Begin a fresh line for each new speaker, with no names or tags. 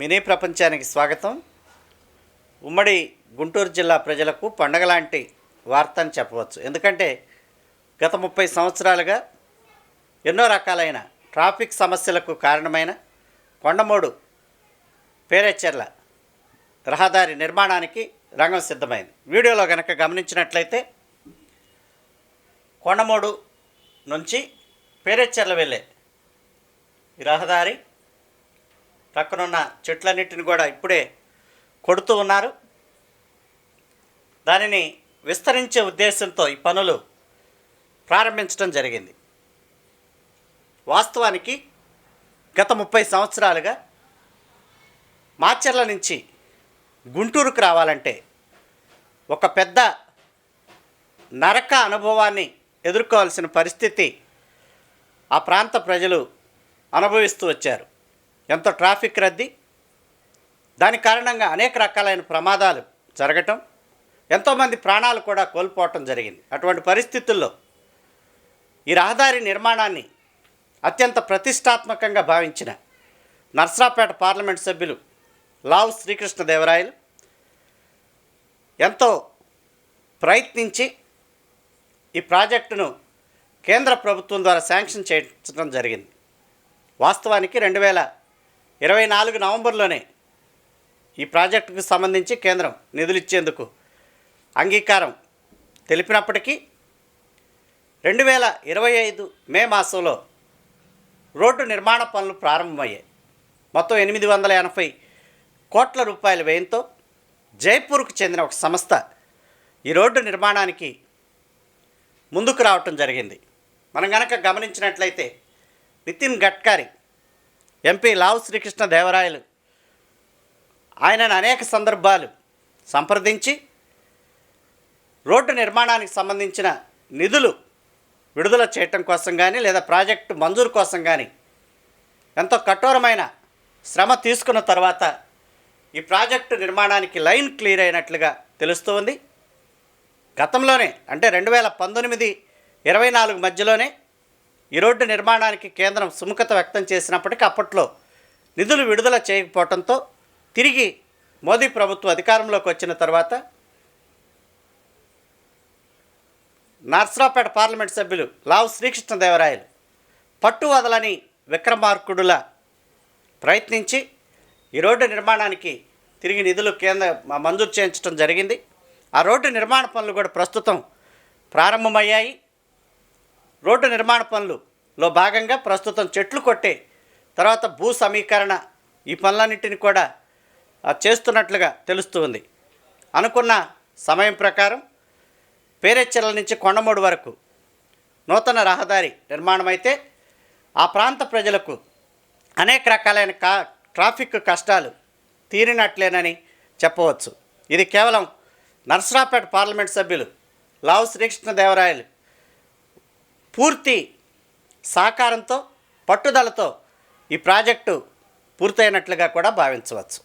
Mini ప్రపంచానికి స్వాగతం. ఉమ్మడి గుంటూరు జిల్లా ప్రజలకు పండగ లాంటి వార్త అని చెప్పవచ్చు. ఎందుకంటే గత ముప్పై సంవత్సరాలుగా ఎన్నో రకాలైన ట్రాఫిక్ సమస్యలకు కారణమైన కొండమూడు పేరెచెర్ల రహదారి నిర్మాణానికి రంగం సిద్ధమైంది. వీడియోలో కనుక గమనించినట్లయితే కొండమూడు నుంచి పేరెచెర్ల వెళ్ళే రహదారి పక్కనున్న చెట్లన్నిటిని కూడా ఇప్పుడే కొడుతూ ఉన్నారు. దానిని విస్తరించే ఉద్దేశంతో ఈ పనులు ప్రారంభించడం జరిగింది. వాస్తవానికి గత ముప్పై సంవత్సరాలుగా మాచర్ల నుంచి గుంటూరుకు రావాలంటే ఒక పెద్ద నరక అనుభవాన్ని ఎదుర్కోవాల్సిన పరిస్థితి ఆ ప్రాంత ప్రజలు అనుభవిస్తూ వచ్చారు. ఎంతో ట్రాఫిక్ రద్దీ? దాని కారణంగా అనేక రకాలైన ప్రమాదాలు జరగటం ఎంతోమంది ప్రాణాలు కూడా కోల్పోవటం జరిగింది. అటువంటి పరిస్థితుల్లో ఈ రహదారి నిర్మాణాన్ని అత్యంత ప్రతిష్టాత్మకంగా భావించిన నర్సరాపేట పార్లమెంట్ సభ్యులు లావు శ్రీకృష్ణదేవరాయలు ఎంతో ప్రయత్నించి ఈ ప్రాజెక్టును కేంద్ర ప్రభుత్వం ద్వారా శాంక్షన్ చేయించడం జరిగింది. వాస్తవానికి రెండు వేల ఇరవై నాలుగు నవంబర్లోనే ఈ ప్రాజెక్టుకు సంబంధించి కేంద్రం నిధులు ఇచ్చేందుకు అంగీకారం తెలిపినప్పటికీ రెండు వేల ఇరవై ఐదు మే మాసంలో రోడ్డు నిర్మాణ పనులు ప్రారంభమయ్యాయి. మొత్తం ఎనిమిది వందల ఎనభై కోట్ల రూపాయల వ్యయంతో జైపూర్కు చెందిన ఒక సంస్థ ఈ రోడ్డు నిర్మాణానికి ముందుకు రావటం జరిగింది. మనం గనక గమనించినట్లయితే నితిన్ గడ్కరీ ఎంపీ లావు శ్రీకృష్ణ దేవరాయలు. ఆయనను అనేక సందర్భాలు సంప్రదించి రోడ్డు నిర్మాణానికి సంబంధించిన నిధులు విడుదల చేయటం కోసం కానీ లేదా ప్రాజెక్టు మంజూరు కోసం కానీ ఎంతో కఠోరమైన శ్రమ తీసుకున్న తర్వాత ఈ ప్రాజెక్టు నిర్మాణానికి లైన్ క్లియర్ అయినట్లుగా తెలుస్తుంది. గతంలోనే అంటే రెండు వేల పంతొమ్మిది ఇరవై నాలుగు మధ్యలోనే ఈ రోడ్డు నిర్మాణానికి కేంద్రం సుముఖత వ్యక్తం చేసినప్పటికీ అప్పట్లో నిధులు విడుదల చేయకపోవడంతో తిరిగి మోదీ ప్రభుత్వం అధికారంలోకి వచ్చిన తర్వాత నర్సరాపేట పార్లమెంట్ సభ్యులు లావు శ్రీకృష్ణదేవరాయలు పట్టు వదలని విక్రమార్కుడుల ప్రయత్నించి ఈ రోడ్డు నిర్మాణానికి తిరిగి నిధులు కేంద్ర మంజూరు చేయించడం జరిగింది. ఆ రోడ్డు నిర్మాణ పనులు కూడా ప్రస్తుతం ప్రారంభమయ్యాయి. రోడ్డు నిర్మాణ పనులులో భాగంగా ప్రస్తుతం చెట్లు కొట్టే తర్వాత భూ సమీకరణ ఈ పనులన్నింటిని కూడా చేస్తున్నట్లుగా తెలుస్తుంది. అనుకున్న సమయం ప్రకారం పేరెచ్చర్ల నుంచి కొండమూడు వరకు నూతన రహదారి నిర్మాణం అయితే ఆ ప్రాంత ప్రజలకు అనేక రకాలైన కా ట్రాఫిక్ కష్టాలు తీరినట్లేనని చెప్పవచ్చు. ఇది కేవలం నర్సరాపేట పార్లమెంట్ సభ్యులు లావు శ్రీకృష్ణదేవరాయలు పూర్తి సహకారంతో పట్టుదలతో ఈ ప్రాజెక్టు పూర్తయినట్లుగా కూడా భావించవచ్చు.